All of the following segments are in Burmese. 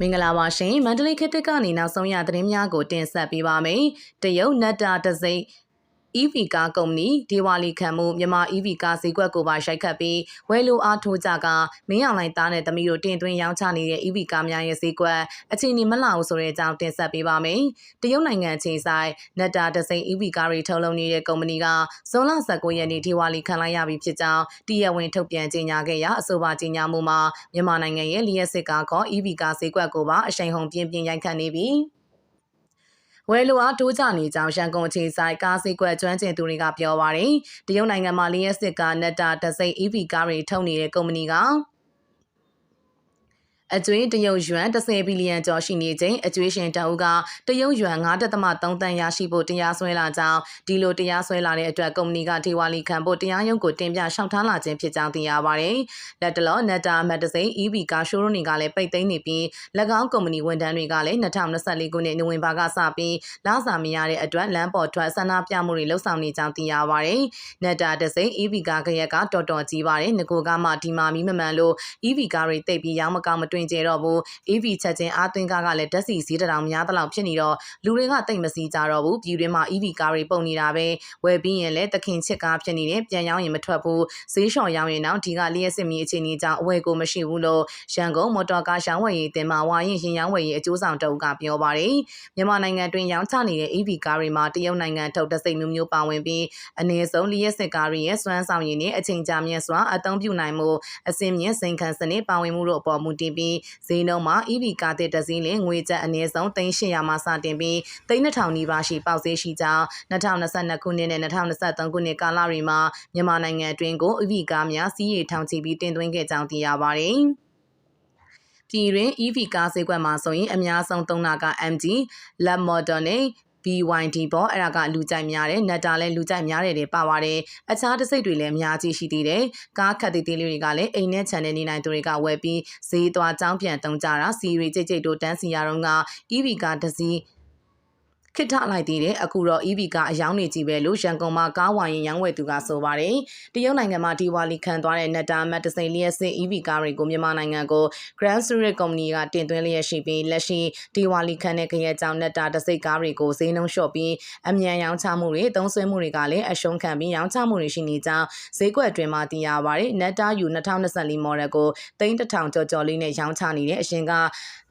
မင်္ဂလာပါရှင်မန္တလေးခေတ်သစ်ကနေနောက်ဆုံးရသတင်းများကိုတင်ဆက်ပေးပါမယ်။တရုတ်နတ်တာတစိမ့် EV ကားကုမ္ပဏီဒီဝါလီခံမှုမြန်မာ EV ကားဈေးကွက်ကိုပါရိုက်ခတ်ပြီးဝယ်လိုအားထိုးကြကမင်းအောင်လိုင်းသားနဲ့သမီးတို့တင်သွင်းရောင်းချနေတဲ့ EV ကားများရဲ့ဈေးကွက်အခြေအနေမလှဘူးဆိုတဲ့အကြောင်းတင်ဆက်ပေးပါမယ်။တရုတ်နိုင်ငံခြေဆိုင်နက်တာဒစိန် EV ကားတွေထုတ်လုပ်နေတဲ့ကုမ္ပဏီကဇွန်လ19ရက်နေ့ဒီဝါလီခံလိုက်ရပြီဖြစ်ကြောင်းတရဝင်ထုတ်ပြန်ကြေညာခဲ့ရာအဆိုပါကြေညာမှုမှာမြန်မာနိုင်ငံရဲ့လျှက်စစ်ကားခေါ် EV ကားဈေးကွက်ကိုပါအရှိန်ဟုန်ပြင်းပြင်းရိုက်ခတ်နေပြီ။ ဝယ်လိုအားတိုးကြနေကြောင်းရန်ကုန်အခြေဆိုင်ကားစိတ်ကွက်ကျွမ်းကျင်သူတွေကပြောပါတယ်။တရုတ်နိုင်ငံမှာလျှက်စစ်ကားနက်တာတစိမ့် EV ကားတွေထုတ်နေတဲ့ကုမ္ပဏီက အကျွေးတရုတ်ယွမ်10ဘီလီယံကျော်ရှိနေချိန်အကျွေးရှင်တအုပ်ကတရုတ်ယွမ်9.3တန်ရရှိဖို့တရားစွဲလာကြောင်းဒီလိုတရားစွဲလာတဲ့အတွက်ကုမ္ပဏီကဒေဝါလီခံဖို့တရားရုံးကိုတင်ပြရှောက်ထားလာခြင်းဖြစ်ကြောင်းသိရပါတယ်။လက်တလောနက်တာမက်ဒစိန် EV ကားရှိုးရုံးတွေကလည်းပိတ်သိမ်းနေပြီး၎င်းကုမ္ပဏီဝန်ထမ်းတွေကလည်း2024ခုနှစ်နိုဝင်ဘာကစပြီးလစာမရတဲ့အတွက်လမ်းပေါ်ထွက်ဆန္ဒပြမှုတွေလှုပ်ဆောင်နေကြောင်းသိရပါတယ်။နက်တာဒစိန် EV ကားခရက်ကတော်တော်ကြီးပါတယ်။ငကိုကမှဒီမာမီမမှန်လို့ EV ကားတွေတိတ်ပြီးရောင်းမကောင်းမတွင်ကျတော့ဘူး EV ချက်ချင်းအားသွင်းကားကလည်းဓာတ်ဆီဈေးတောင်များသလောက်ဖြစ်နေတော့လူတွေကတိတ်မစီကြတော့ဘူးပြည်တွင်းမှာ EV ကားတွေပုံနေတာပဲဝယ်ပြီးရင်လည်းတခင်ချစ်ကားဖြစ်နေတယ်ပြန်ရောင်းရင်မထွက်ဘူးဈေးလျှော်ရောင်းရင်တော့ဒီကလျှက်စစ်မီအခြေအနေကြောင့်အဝယ်ကိုမရှိဘူးလို့ရန်ကုန်မော်တော်ကားရှောင်းဝယ်ရေးတင်မှာဝါရင်ရင်ရောင်းဝယ်ရေးအကျိုးဆောင်တုပ်ကပြောပါတယ်မြန်မာနိုင်ငံတွင်ရောင်းချနေတဲ့ EV ကားတွေမှာတရုတ်နိုင်ငံထုတ်တစိမ့်မျိုးမျိုးပါဝင်ပြီးအနည်းဆုံးလျှက်စစ်ကားတွေရဲ့စွမ်းဆောင်ရည်နဲ့အချိန်ကြာမြင့်စွာအသုံးပြုနိုင်မှုအစင်းမြင့်စိန်ခံစနစ်ပါဝင်မှုတို့အပေါ်မူတည်ပြီးဈေးနှုန်းမှာ EV ကားတစ်တစည်းလင်ငွေကျပ်အနည်းဆုံး3800မှစတင်ပြီး3000နီးပါးရှိပေါက်ဈေးရှိကြောင်း2022ခုနှစ်နဲ့2023ခုနှစ်ကာလတွေမှာမြန်မာနိုင်ငံအတွင်းကို EV ကားများစီးရီထောင်ချီပြီးတင်သွင်းခဲ့ကြောင်းသိရပါတယ်။ပြည်တွင် EV ကားဈေးကွက်မှာဆိုရင်အများဆုံးသုံးတာက MG, Lab Model နဲ့ BYD ပေါ့အဲ့ဒါကလူကြိုက်များတယ်နက်တာလည်းလူကြိုက်များတယ်တွေပါပါတယ်အခြားတစိတ်တွေလည်းအများကြီးရှိသေးတယ်ကားခက်သေးသေးလေးတွေကလည်းအိမ်နဲ့ခြံနဲ့နေနိုင်သူတွေကဝယ်ပြီးဈေးသွားကြောင်းပြန်တုံးကြတာစီရီကြိတ်ကြိတ်တို့တန်းစီရတော့က EV ကားတစ်စီး ခစ်ထလိုက်သေးတယ်အခုတော့ EV ကအယောင်းနေကြီးပဲလို့ရန်ကုန်မှာကားဝိုင်ရင်ရောင်းဝယ်သူကဆိုပါတယ်တရုတ်နိုင်ငံမှာဒီဝါလီခံသွားတဲ့နက်တာမတ်တစိန်လျက်စစ် EV ကားတွေကိုမြန်မာနိုင်ငံကို Grand Surit Company ကတင်သွင်းလျက်ရှိပြီးလက်ရှိဒီဝါလီခံတဲ့ခရဲကြောင့်နက်တာတစိတ်ကားတွေကိုဈေးနှုန်းလျှော့ပြီးအမြန်ရောင်းချမှုတွေသုံးစွဲမှုတွေကလည်းအရှုံးခံပြီးရောင်းချမှုတွေရှိနေကြောင်းဈေးကွက်အတွင်းမှာသိရပါတယ်နက်တာယူ2024 model ကို3000ကျော်ကျော်လေးနဲ့ရောင်းချနေတဲ့အရှင်က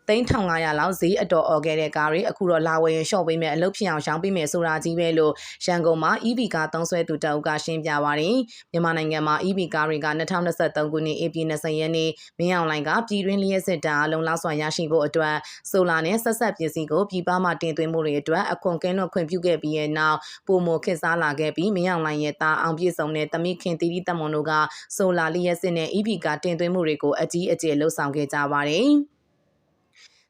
3500လောက်ဈေးအတော်အော်ခဲ့တဲ့ကားတွေအခုတော့လာဝယ်ရင်ရှော့ပေးမယ်အလုပ်ဖြစ်အောင်ရှောင်းပေးမယ်ဆိုတာကြီးပဲလို့ရန်ကုန်မှာ EV ကားသုံးဆွဲသူတအုပ်ကရှင်းပြပါတယ်မြန်မာနိုင်ငံမှာ EV ကားတွေက2023ခုနှစ်ဧပြီ20ရက်နေ့မင်းအောင်လိုင်ကပြည်တွင်းလျှက်စစ်တအားလုံလောက်စွာရရှိဖို့အတွက်ဆိုလာနဲ့ဆက်ဆက်ပစ္စည်းကိုပြည်ပမှတင်သွင်းမှုတွေအတွက်အခွန်ကင်းလွတ်ခွင့်ပြုခဲ့ပြီးတဲ့နောက်ပုံမခေတ်စားလာခဲ့ပြီးမင်းအောင်လိုင်ရဲ့သားအောင်ပြည့်စုံတဲ့တမိခင်တီတီတမွန်တို့ကဆိုလာလျှက်စစ်နဲ့ EV ကားတင်သွင်းမှုတွေကိုအကြီးအကျယ်လှုပ်ဆောင်ခဲ့ကြပါတယ်။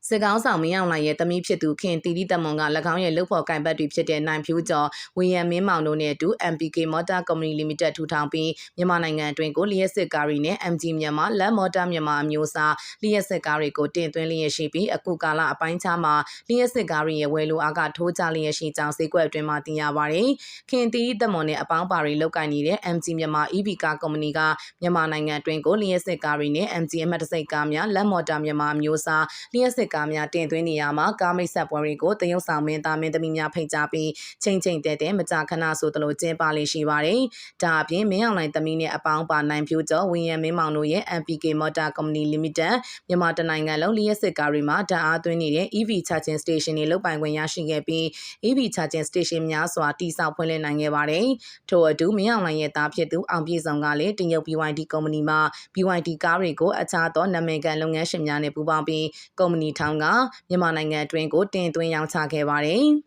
စစ်ကောင်းဆောင်မင်းအောင်လှိုင်ရဲ့တမီးဖြစ်သူခင်တီတီတမွန်က၎င်းရဲ့လုပ်ဖော်ကင်ဘတ်တွေဖြစ်တဲ့နိုင်ဖြူကျော်ဝီယံမင်းမောင်တို့နဲ့အတူ MPK Motor Company Limited ထူထောင်ပြီးမြန်မာနိုင်ငံအတွင်းကိုလျှက်စစ်ကားတွေနဲ့ MG မြန်မာလက်မော်တာမြန်မာအမျိုးအစားလျှက်စစ်ကားတွေကိုတင်သွင်းလျက်ရှိပြီးအခုကာလအပိုင်းခြားမှာလျှက်စစ်ကားတွေရဲ့ဝယ်လိုအားကထိုးကျလျက်ရှိကြောင်းဈေးကွက်အတွင်းမှာသိရပါတယ်။ခင်တီတီတမွန်နဲ့အပေါင်းပါတွေလောက်ကင်နေတဲ့ MG မြန်မာ EV ကားကုမ္ပဏီကမြန်မာနိုင်ငံအတွင်းကိုလျှက်စစ်ကားတွေနဲ့ MG အမှတ်တစိတ်ကားများလက်မော်တာမြန်မာအမျိုးအစားလျှက်စစ်ကားများတင်သွင်းနေရမှာကားမိတ်ဆက်ပွဲတွေကိုတရုတ်ဆောင်မင်းသားမင်းသမီးများဖိတ်ကြားပြီးချိန်ချိန်တဲတဲမကြာခဏဆိုသလိုကျင်းပလေးရှိပါတယ်။ဒါအပြင်မင်းအောင်လိုင်းသမီးနဲ့အပေါင်းပါနိုင်ဖြိုးကျော်ဝင်းရမင်းမောင်တို့ရဲ့ MPK Motor Company Limited မြန်မာတနိုင်ငံလုံးလျှက်စစ်ကားတွေမှာဓာတ်အားသွင်းနေတဲ့ EV charging station တွေလုတ်ပိုင်ခွင့်ရရှိခဲ့ပြီး EV charging station များစွာတိစောက်ဖွင့်လှစ်နိုင်ခဲ့ပါတယ်။ထို့အတူမင်းအောင်လိုင်းရဲ့သားဖြစ်သူအောင်ပြေဆောင်ကလည်းတရုတ် BYD ကုမ္ပဏီမှ BYD ကားတွေကိုအခြားသောနာမည်ခံလုပ်ငန်းရှင်များနဲ့ပူးပေါင်းပြီးကုမ္ပဏီထောင်ကမြန်မာနိုင်ငံအတွင်းကိုတင်သွင်းရောင်းချခဲ့ပါတယ်။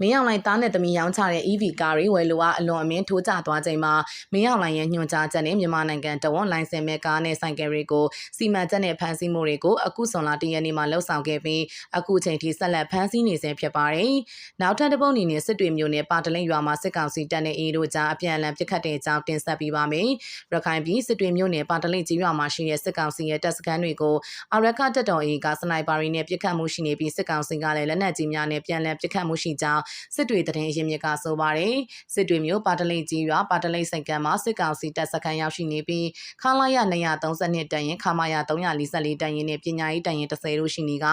မင်းအောင်လိုင်သားနဲ့သမီးရောင်းချတဲ့ EV ကားတွေဝယ်လိုအားအလွန်အမင်းထိုးကျသွားချိန်မှာမင်းအောင်လိုင်ရဲ့ညွှန်ကြားချက်နဲ့မြန်မာနိုင်ငံတဝန်လိုင်စင်မဲ့ကားနဲ့ဆိုင်ကယ်တွေကိုစီမံချက်နဲ့ဖမ်းဆီးမှုတွေကိုအခုဆွန်လာတရက်နေ့မှာလှုပ်ဆောင်ခဲ့ပြီးအခုချိန်ထိဆက်လက်ဖမ်းဆီးနေဆဲဖြစ်ပါတယ်။နောက်ထပ်တစ်ပုတ်အနေနဲ့စစ်တွေမျိုးနဲ့ပါတလင်းရွာမှာစစ်ကောင်စီတပ်နဲ့အေးတို့ကြားအပြန်အလှန်ပစ်ခတ်တဲ့အကြောင်းတင်ဆက်ပေးပါမယ်။ရခိုင်ပြည်စစ်တွေမျိုးနဲ့ပါတလင်းကြီးရွာမှာရှိတဲ့စစ်ကောင်စီရဲ့တပ်စခန်းတွေကိုအရကတပ်တော်အေးကစနိုက်ပါရီနဲ့ပစ်ခတ်မှုရှိနေပြီးစစ်ကောင်စီကလည်းလက်နက်ကြီးများနဲ့ပြန်လည်ပစ်ခတ်မှုရှိကြောင်းစစ်တွေသတင်းရင်းမြစ်ကဆိုပါတယ်စစ်တွေမျိုးပါတလိတ်ကြီးရွာပါတလိတ်စိတ်ကမ်းမှာစစ်ကောင်စီတပ်စခန်းရောက်ရှိနေပြီးခလာရ232တန်ရင်ခမာရ344တန်ရင်နဲ့ပညာရေးတန်ရင်30တို့ရှိနေက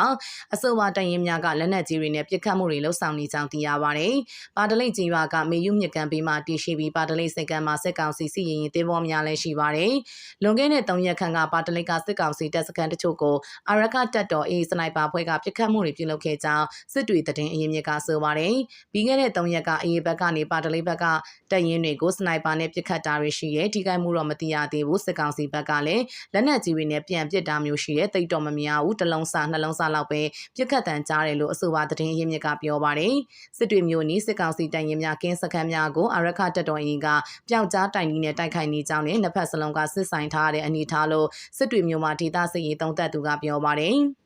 အဆိုပါတန်ရင်များကလက်နက်ကြီးတွေနဲ့ပစ်ခတ်မှုတွေလှုပ်ဆောင်နေကြောင်းသိရပါတယ်ပါတလိတ်ကြီးရွာကမေယုမြစ်ကမ်းဘေးမှာတည်ရှိပြီးပါတလိတ်စိတ်ကမ်းမှာစစ်ကောင်စီစီရင်ရင်တင်းပေါ်များလည်းရှိပါတယ်လွန်ခဲ့တဲ့3ရက်ခန့်ကပါတလိတ်ကစစ်ကောင်စီတပ်စခန်းတချို့ကိုအာရကတပ်တော်အေးစနိုက်ပါဖွဲ့ကပစ်ခတ်မှုတွေပြုလုပ်ခဲ့ကြောင်းစစ်တွေသတင်းအရင်းမြစ်ကဆိုပါတယ်ပြီးခဲ့တဲ့3ရက်ကအေးဘက်ကနေပါတလိတ်ဘက်ကတပ်ရင်းတွေကိုစနိုက်ပါနဲ့ပစ်ခတ်တာတွေရှိရဲထိခိုက်မှုတော့မသိရသေးဘူးစစ်ကောင်စီဘက်ကလည်းလက်နက်ကြီးတွေနဲ့ပြန်ပစ်တာမျိုးရှိရဲတိတ်တော်မများဘူးတစ်လုံးစာနှလုံးစာလောက်ပဲပစ်ခတ်တန်ကြားတယ်လို့အဆိုပါသတင်းအရင်းမြစ်ကပြောပါတယ်စစ်တွေမျိုးနီးစစ်ကောင်စီတပ်ရင်းများကင်းစခန်းများကိုအာရခတပ်တော်ရင်ကပျောက်ကြားတိုင်နီနဲ့တိုက်ခိုက်နေကြောင်းနဲ့နှစ်ဖက်စလုံးကစစ်ဆိုင်ထားတဲ့အနေထားလို့စစ်တွေမျိုးမှာဒေသစစ်ရေးတုံးသက်သူကပြောပါတယ်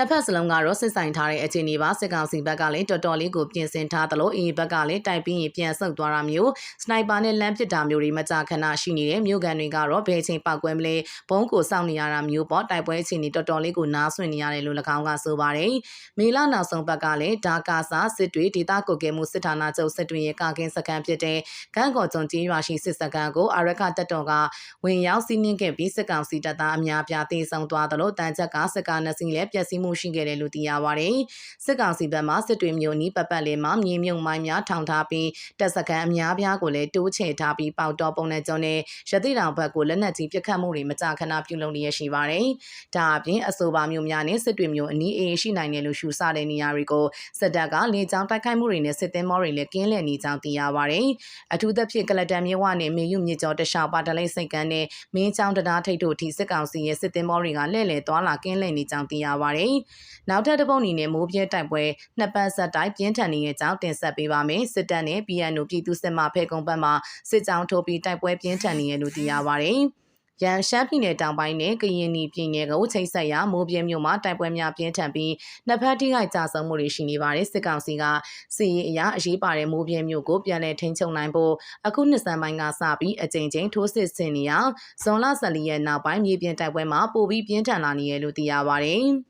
နှစ်ဖက်စလုံးကတော့စစ်ဆိုင်ထားတဲ့အခြေအနေပါစစ်ကောင်စီဘက်ကလည်းတော်တော်လေးကိုပြင်ဆင်ထားသလိုအေးဘက်ကလည်းတိုက်ပြီးရင်ပြန်ဆုတ်သွားတာမျိုးစနိုက်ပါနဲ့လမ်းပစ်တာမျိုးတွေမကြာခဏရှိနေတဲ့မြို့ကန်တွေကတော့ဘယ်ချိန်ပောက်ကွဲမလဲဘုံကိုစောင့်နေရတာမျိုးပေါ့တိုက်ပွဲအခြေအနေတော်တော်လေးကိုနားဆွင့်နေရတယ်လို့၎င်းကဆိုပါတယ်မေလနောက်ဆုံးဘက်ကလည်းဒါကာစာစစ်တွေဒေသကုတ်ကဲမှုစစ်ဌာနချုပ်စစ်တွေရဲ့ကာကင်းစခန်းဖြစ်တဲ့ကန်းကော်ကျွန်းကျေးရွာရှိစစ်စခန်းကိုအာရခတပ်တော်ကဝင်ရောက်စီးနင်းခဲ့ပြီးစစ်ကောင်စီတပ်သားအများပြားတေဆုံးသွားသလိုတန်ချက်ကစစ်ကားနှစ်စီးလည်းပျက်စီးမှုရှိခဲ့တယ်လို့သိရပါတယ်။စစ်ကောင်စီဘက်မှစစ်တွေမျိုးနီးပပတ်လေးမှာမြေမြုံမိုင်းများထောင်ထားပြီးတပ်စခန်းအများပြားကိုလည်းတိုးချဲ့ထားပြီးပေါတော်ပုံနဲ့ကျုံနဲ့ရတိတောင်ဘက်ကိုလက်နက်ကြီးပစ်ခတ်မှုတွေမကြာခဏပြုလုပ်နေရရှိပါတယ်။ဒါအပြင်အဆိုပါမျိုးများနဲ့စစ်တွေမျိုးအနီးအေးရှိနိုင်တယ်လို့ရှုဆတဲ့နေရာတွေကိုစစ်တပ်ကလေကြောင်းတိုက်ခိုက်မှုတွေနဲ့စစ်သင်းမောတွေလည်းကင်းလှည့်နေကြောင်းသိရပါတယ်။အထူးသဖြင့်ကလတန်မြဝနဲ့မေယုမြစ်ကျော်တခြားပါတလိမ့်စိတ်ကန်းနဲ့မင်းချောင်းတရားထိတ်တို့ထိစစ်ကောင်စီရဲ့စစ်သင်းမောတွေကလှည့်လည်သွားလာကင်းလှည့်နေကြောင်းသိရပါတယ်။နောက်ထပ်တစ်ပုတ်အနေနဲ့မိုးပြဲတိုက်ပွဲနှစ်ပတ်ဆက်တိုက်ပြင်းထန်နေတဲ့အကြောင်းတင်ဆက်ပေးပါမယ်စစ်တပ်နဲ့ PNO ပြည်သူစစ်မှဖဲကုံဘက်မှစစ်ကြောင်းထိုးပြီးတိုက်ပွဲပြင်းထန်နေရလို့သိရပါတယ်ရန်ရှမ်းပြည်နယ်တောင်ပိုင်းနဲ့ကရင်ပြည်နယ်ကိုချိန်ဆက်ရမိုးပြင်းမြို့မှာတိုက်ပွဲများပြင်းထန်ပြီးနှစ်ဖက်ထိခိုက်ကြဆုံးမှုတွေရှိနေပါတယ်စစ်ကောင်စီကစီရင်အရာအရေးပါတဲ့မိုးပြင်းမြို့ကိုပြန်လည်ထိန်းချုပ်နိုင်ဖို့အခုနှစ်စံပိုင်းကစပြီးအကြိမ်ကြိမ်ထိုးစစ်ဆင်နေရဇွန်လ14ရက်နောက်ပိုင်းမြေပြင်တိုက်ပွဲမှာပိုပြီးပြင်းထန်လာနေရလို့သိရပါတယ်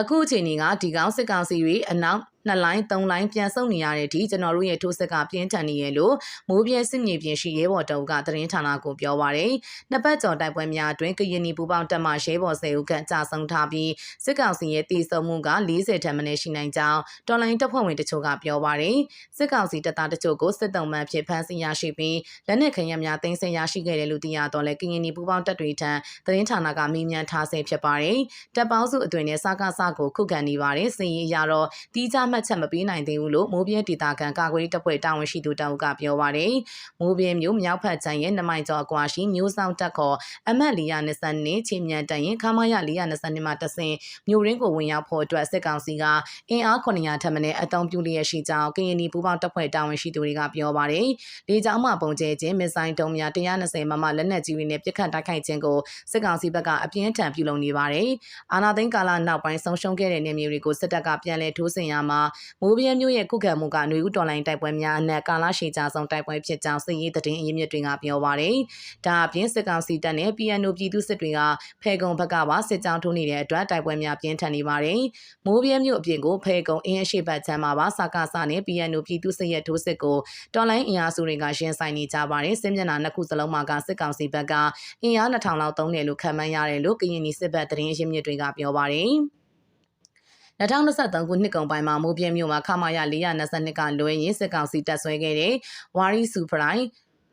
အခုအချိန်ကဒီကောင်စစ်ကောင်စီတွေအနောက် နှစ်လိုင်းသုံးလိုင်းပြန်ဆုပ်နေရတဲ့အထိကျွန်တော်တို့ရဲ့ထိုးစစ်ကပြင်းထန်နေရလို့မိုးပြဲစစ်မြေပြင်ရှိရဲဘော်တုံကသတင်းဌာနကိုပြောပါရယ်နှစ်ပတ်ကျော်တိုက်ပွဲများအတွင်းကရင်နီပူပေါင်းတပ်မှရဲဘော်ဆယ်ဦးခန့်ကြာဆုံးထားပြီးစစ်ကောင်စီရဲ့တည်ဆုံမှုက40ထက်မနည်းရှိနိုင်ကြောင်းတော်လိုင်းတပ်ဖွဲ့ဝင်တချို့ကပြောပါရယ်စစ်ကောင်စီတပ်သားတချို့ကိုစစ်တုံးမှန်ဖြစ်ဖမ်းဆီးရရှိပြီးလက်နက်ခဲယမ်းများတင်ဆက်ရရှိခဲ့တယ်လို့သိရတော့လဲကရင်နီပူပေါင်းတပ်တွေထံသတင်းဌာနကမေးမြန်းထားဆဲဖြစ်ပါတယ်တပ်ပေါင်းစုအတွင်နဲ့စကားစကိုခုခံနေပါတယ်စင်ရီရတော့တီးခြားမှတ်ချက်မပေးနိုင်သေးဘူးလို့မိုးပြင်းဒေတာကန်ကာကွယ်တပ်ဖွဲ့တာဝန်ရှိသူတောင်ကပြောပါတယ်။မိုးပြင်းမျိုးမြောက်ဖက်ချန်ရဲ့နမိုင်ကျော်အကွာရှိမျိုးဆောင်တက်ခေါ်အမတ်420နဲ့ချင်းမြန်တန်ရင်ခမာရ420မှာတဆင်မြို့ရင်းကိုဝင်ရောက်ဖို့အတွက်စစ်ကောင်စီကအင်အား900ထက်မနည်းအတုံးပြုလျက်ရှိကြောင်းကရင်နီပူပေါင်းတပ်ဖွဲ့တာဝန်ရှိသူတွေကပြောပါတယ်။လေကြောင်းမှပုံကျဲခြင်းမစ်ဆိုင်တုံးများ120မမလက်နက်ကြီးတွေနဲ့ပစ်ခတ်တိုက်ခိုက်ခြင်းကိုစစ်ကောင်စီဘက်ကအပြင်းထန်ပြုလုပ်နေပါတယ်။အာနာသိန်းကာလနောက်ပိုင်းဆုံးရှုံးခဲ့တဲ့နေမျိုးတွေကိုစစ်တပ်ကပြန်လည်ထိုးဆင်ရမှာမိုးပြဲမျိုးရဲ့ခုခံမှုကຫນွေဦးတော်လိုင်းတိုက်ပွဲများအနက်ကာလရှည်ကြာဆုံးတိုက်ပွဲဖြစ်ကြောင်းစစ်ရေးသတင်းအရင်းမြစ်တွေကပြောပါတယ်။ဒါအပြင်စစ်ကောင်စီတပ်နဲ့ PNO ပြည်သူစစ်တွေကဖဲကုံဘက်ကပါစစ်ကြောင်းထိုးနေတဲ့အတွက်တိုက်ပွဲများပြင်းထန်နေပါတယ်။မိုးပြဲမျိုးအပြင်ကိုဖဲကုံအင်းအရှိဘတ်ချမ်းမှာပါစကားစနဲ့ PNO ပြည်သူစစ်ရဲ့ထိုးစစ်ကိုတော်လိုင်းအင်အားစုတွေကရှင်းဆိုင်နေကြပါတယ်။စစ်မျက်နှာနှစ်ခုစလုံးမှာကစစ်ကောင်စီဘက်ကအင်အား2000လောက်သုံးတယ်လို့ခန့်မှန်းရတယ်လို့ကရင်နီစစ်ဘက်သတင်းအရင်းမြစ်တွေကပြောပါတယ်။ 2023ခုနှစ်ကုန်ပိုင်းမှာမိုးပြင်းမြို့မှာခမာရ422ကလွဲရင်စစ်ကောင်စီတပ်ဆွဲခဲ့တဲ့ဝါရီစုပရိုင်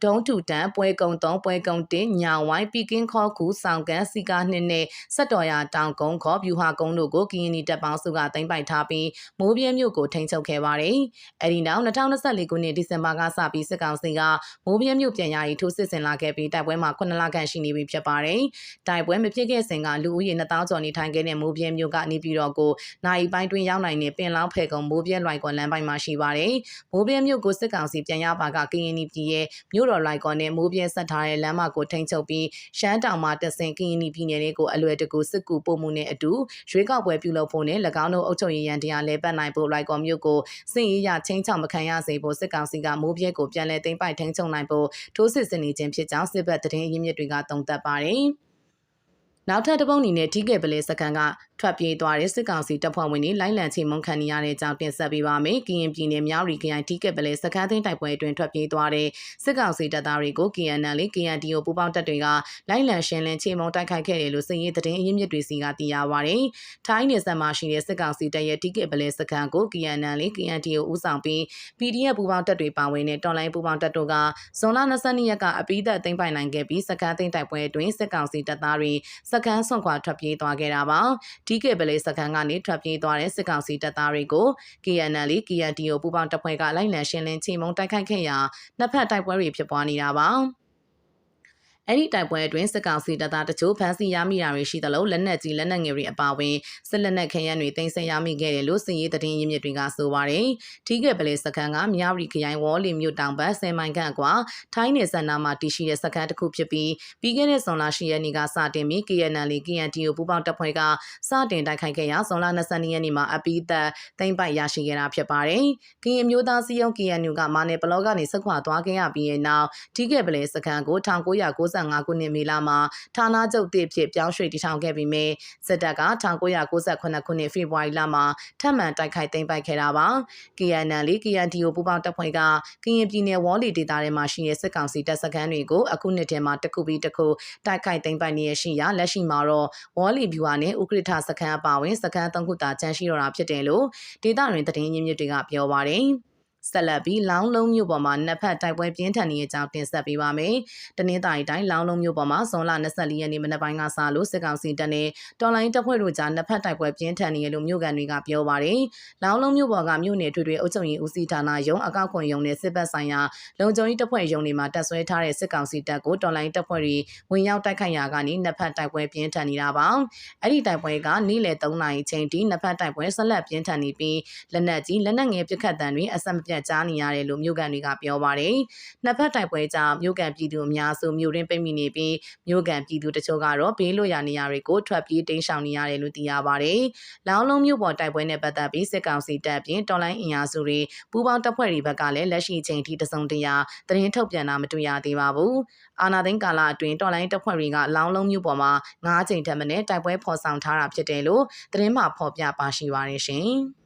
ဒုံးထူတန်ပွဲကုံ3ပွဲကုံ1ညာဝိုင်းပီကင်းခေါ်ကူဆောင်ကန်စီကာနှစ်နဲ့စက်တော်ရတောင်ကုန်းခေါ်ဗျူဟာကုန်းတို့ကိုကရင်နီတပ်ပေါင်းစုကတင်ပိုက်ထားပြီးမိုးပြင်းမြို့ကိုထိန်းချုပ်ခဲ့ပါတယ်။အဲဒီနောက်2024ခုနှစ်ဒီဇင်ဘာကစပြီးစစ်ကောင်စီကမိုးပြင်းမြို့ပြန်ရည်ထိုးစစ်ဆင်လာခဲ့ပြီးတိုက်ပွဲမှာ9လခန့်ရှိနေပြီဖြစ်ပါတယ်။တိုက်ပွဲမဖြစ်ခဲ့စဉ်ကလူဦးရေ2000ကျော်နေထိုင်ခဲ့တဲ့မိုးပြင်းမြို့ကနေပြည်တော်ကိုနိုင်ပိုင်းတွင်ရောက်နိုင်တဲ့ပင်လောင်းဖဲကုံမိုးပြင်းလွိုင်ကွန်လမ်းပိုင်းမှာရှိပါတယ်။မိုးပြင်းမြို့ကိုစစ်ကောင်စီပြန်ရပါကကရင်နီပြည်ရဲ့မြို့တော်လိုက်ကော်နဲ့မိုးပြင်းဆက်ထားတဲ့လမ်းမကိုထိန်းချုပ်ပြီးရှမ်းတောင်မှာတဆင်ကရင်ပြည်နယ်လေးကိုအလွယ်တကူစစ်ကူပို့မှုနဲ့အတူရွေးကောက်ပွဲပြုလုပ်ဖို့နဲ့၎င်းတို့အုပ်ချုပ်ရေးရန်တရားလဲပတ်နိုင်ဖို့လိုက်ကော်မြို့ကိုစင်ရေးရချင်းချောင်မခံရစေဖို့စစ်ကောင်စီကမိုးပြဲကိုပြန်လည်သိမ်းပိုက်ထိန်းချုပ်နိုင်ဖို့ထိုးစစ်ဆင်နေခြင်းဖြစ်ကြောင်းစစ်ဘက်သတင်းရင်းမြစ်တွေကသုံးသပ်ပါတယ်။ နောက်ထပ်တစ်ပုံအနေနဲ့ထိခဲ့ပလဲစကန်ကထွက်ပြေးသွားတဲ့စစ်ကောင်စီတပ်ဖွဲ့ဝင်တွေလိုက်လံချေမှုန်းခံနေရတဲ့အကြောင်းတင်ဆက်ပေးပါမယ်။ကရင်ပြည်နယ်မြောက်ရီခရိုင်ထိခဲ့ပလဲစကန်သိန်းတိုက်ပွဲအတွင်းထွက်ပြေးသွားတဲ့စစ်ကောင်စီတပ်သားတွေကို KNL လေး KNDO ပူးပေါင်းတပ်တွေကလိုက်လံရှင်းလင်းချေမှုန်းတိုက်ခိုက်ခဲ့တယ်လို့စစ်ရေးသတင်းအရင်းမြစ်တွေစီကသိရပါဗျ။ထိုင်းနယ်စပ်မှာရှိတဲ့စစ်ကောင်စီတပ်ရဲ့ထိခဲ့ပလဲစကန်ကို KNL လေး KNDO ဦးဆောင်ပြီး PDF ပူးပေါင်းတပ်တွေပါဝင်တဲ့တော်လိုင်းပူးပေါင်းတပ်တို့ကဇွန်လ22ရက်ကအပိသက်သိမ်းပိုင်နိုင်ခဲ့ပြီးစကန်သိန်းတိုက်ပွဲအတွင်းစစ်ကောင်စီတပ်သားတွေစကန်ဆွန့်ခွာထွက်ပြေးသွားခဲ့တာပါ။ဒီကပလေးစကန်ကနေထွက်ပြေးသွားတဲ့စစ်ကောင်စီတပ်သားတွေကို KNL KNDO ပူးပေါင်းတပ်ဖွဲ့ကလိုက်လံရှင်းလင်းချိန်မုံတိုက်ခိုက်ခဲ့ရာနှစ်ဖက်တိုက်ပွဲတွေဖြစ်ပွားနေတာပါ။ အဲ့ဒီတိုက်ပွဲအတွင်းစစ်ကောင်စီတပ်သားတချို့ဖမ်းဆီးရမိတာတွေရှိသလိုလက်နက်ကြီးလက်နက်ငယ်တွေအပါအဝင်စစ်လက်နက်ခဲယမ်းတွေတင်ဆက်ရမိခဲ့တယ်လို့စစ်ရေးသတင်းရင်းမြစ်တွေကဆိုပါတယ်။ထိခဲ့ပလေစခန်းကမြရီခရိုင်ဝေါ်လီမြို့တောင်ဘက်10မိုင်ခန့်ကွာထိုင်းနယ်စပ်နားမှာတည်ရှိတဲ့စခန်းတစ်ခုဖြစ်ပြီးပြီးခဲ့တဲ့ဇွန်လ10ရက်နေ့ကစတင်ပြီး KNL KNTO ပူးပေါင်းတပ်ဖွဲ့ကစတင်တိုက်ခိုက်ခဲ့ရာဇွန်လ22ရက်နေ့မှာအပီးသက်သိမ်းပိုက်ရရှိခဲ့တာဖြစ်ပါတယ်။ကရင်မျိုးသားစီယုံ KNU ကမာနယ်ဘလော့ကနေဆက်ခွာသွားခဲ့ရပြီးနောက်ထိခဲ့ပလေစခန်းကို1990 1995ခုနှစ်မေလမှာဌာနချုပ်တည်ဖြစ်ပြောင်းရွှေ့တည်ထောင်ခဲ့ပြီးမြဲစစ်တပ်က1998ခုနှစ်ဖေဖော်ဝါရီလမှာထပ်မံတိုက်ခိုက်သိမ်းပိုက်ခဲ့တာပါ KNL KNDO ပူးပေါင်းတပ်ဖွဲ့ကကရင်ပြည်နယ်ဝေါ်လီဒေသထဲမှာရှိတဲ့စစ်ကောင်စီတပ်စခန်းတွေကိုအခုနှစ်ထဲမှာတစ်ခုပြီးတစ်ခုတိုက်ခိုက်သိမ်းပိုက်နေရရှိရာလက်ရှိမှာတော့ဝေါ်လီဗျူဟာနဲ့ဥက္ကဋ္ဌစခန်းအပါအဝင်စခန်းသုံးခုသာကျန်ရှိတော့တာဖြစ်တယ်လို့ဒေသတွင်သတင်းရင်းမြစ်တွေကပြောပါတယ်။ ဆက်လက်ပြီးလောင်းလုံးမြို့ပေါ်မှာနှစ်ဖက်တိုက်ပွဲပြင်းထန်နေတဲ့အကြောင်းတင်ဆက်ပေးပါမယ်။တနင်္သာရီတိုင်းလောင်းလုံးမြို့ပေါ်မှာဇွန်လ24ရက်နေ့မနက်ပိုင်းကစလို့စစ်ကောင်စီတပ်နဲ့တော်လိုင်းတပ်ဖွဲ့တို့ကြားနှစ်ဖက်တိုက်ပွဲပြင်းထန်နေရလို့မြို့ကန်တွေကပြောပါတယ်။လောင်းလုံးမြို့ပေါ်ကမြို့နယ်ထွေထွေအုပ်ချုပ်ရေးဦးစီးဌာနရုံးအကောက်ခွန်ရုံးနဲ့စစ်ဘက်ဆိုင်ရာလုံခြုံရေးတပ်ဖွဲ့ရုံးတွေမှာတပ်ဆွဲထားတဲ့စစ်ကောင်စီတပ်ကိုတော်လိုင်းတပ်ဖွဲ့တွေဝင်ရောက်တိုက်ခိုက်ရာကနေနှစ်ဖက်တိုက်ပွဲပြင်းထန်နေတာပါ။အဲ့ဒီတိုက်ပွဲကနေ့လယ်3နာရီချိန်ထိနှစ်ဖက်တိုက်ပွဲဆက်လက်ပြင်းထန်နေပြီးလက်နက်ကြီးလက်နက်ငယ်ပစ်ခတ်တံတွေအဆက်မပြတ်ကြားနေရတယ်လို့မြို့ကန်တွေကပြောပါတယ်။နှစ်ဖက်တိုက်ပွဲကြောင့်မြို့ကန်ပြည်သူအများစုမြို့ရင်းပိတ်မိနေပြီးမြို့ကန်ပြည်သူတချို့ကတော့ဘေးလွတ်ရာနေရာတွေကိုထွက်ပြေးတိမ်းရှောင်နေရတယ်လို့သိရပါတယ်။လောင်းလုံးမြို့ပေါ်တိုက်ပွဲနဲ့ပတ်သက်ပြီးစစ်ကောင်စီတပ်ပြင်တော်လိုင်းအင်အားစုတွေပူးပေါင်းတပ်ဖွဲ့တွေဘက်ကလည်းလက်ရှိချိန်ထိတစုံတရာသတင်းထုတ်ပြန်တာမတွေ့ရသေးပါဘူး။အာနာသိန်းကာလအတွင်းတော်လိုင်းတပ်ဖွဲ့တွေကလောင်းလုံးမြို့ပေါ်မှာ9ချိန်ထက်မနည်းတိုက်ပွဲဖော်ဆောင်ထားတာဖြစ်တယ်လို့သတင်းမှဖော်ပြပါရှိပါတယ်ရှင်။